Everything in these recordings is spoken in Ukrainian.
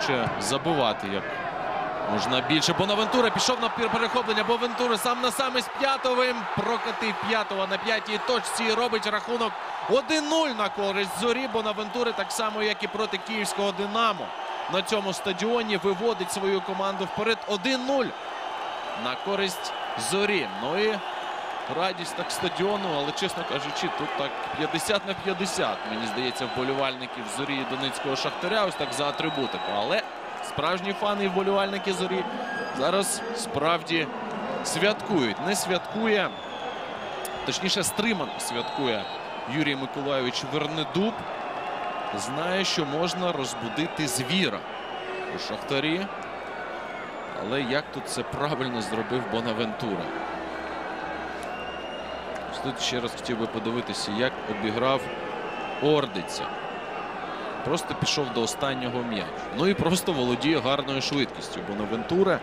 хоче забивати як можна більше. Бонавентура пішов на перехоплення. Бонавентура сам на сам із п'ятовим. Прокатив п'ятого на п'ятій точці. Робить рахунок 1-0 на користь зорі. Бонавентури так само, як і проти київського Динамо. На цьому стадіоні виводить свою команду вперед 1-0 на користь зорі. Ну і радість так стадіону, але чесно кажучи, тут так 50 на 50. Мені здається, вболівальників зорі Донецького Шахтаря. Ось так за атрибутику. Але справжні фани і вболівальники зорі зараз справді святкують. Не святкує, точніше, стримано святкує Юрій Миколайович Вернедуб. Знає, що можна розбудити звіра у Шахтарі. Але як тут це правильно зробив Бонавентура? Тут ще раз хотів би подивитися, як обіграв Ордиця. Просто пішов до останнього м'яча. Ну і просто володіє гарною швидкістю. Бонавентура.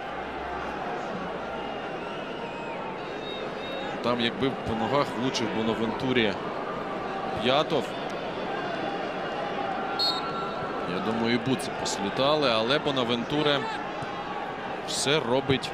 Там, якби по ногах влучив Бонавентурі П'ятов. Я думаю, і буци послітали, але Бонавентура все робить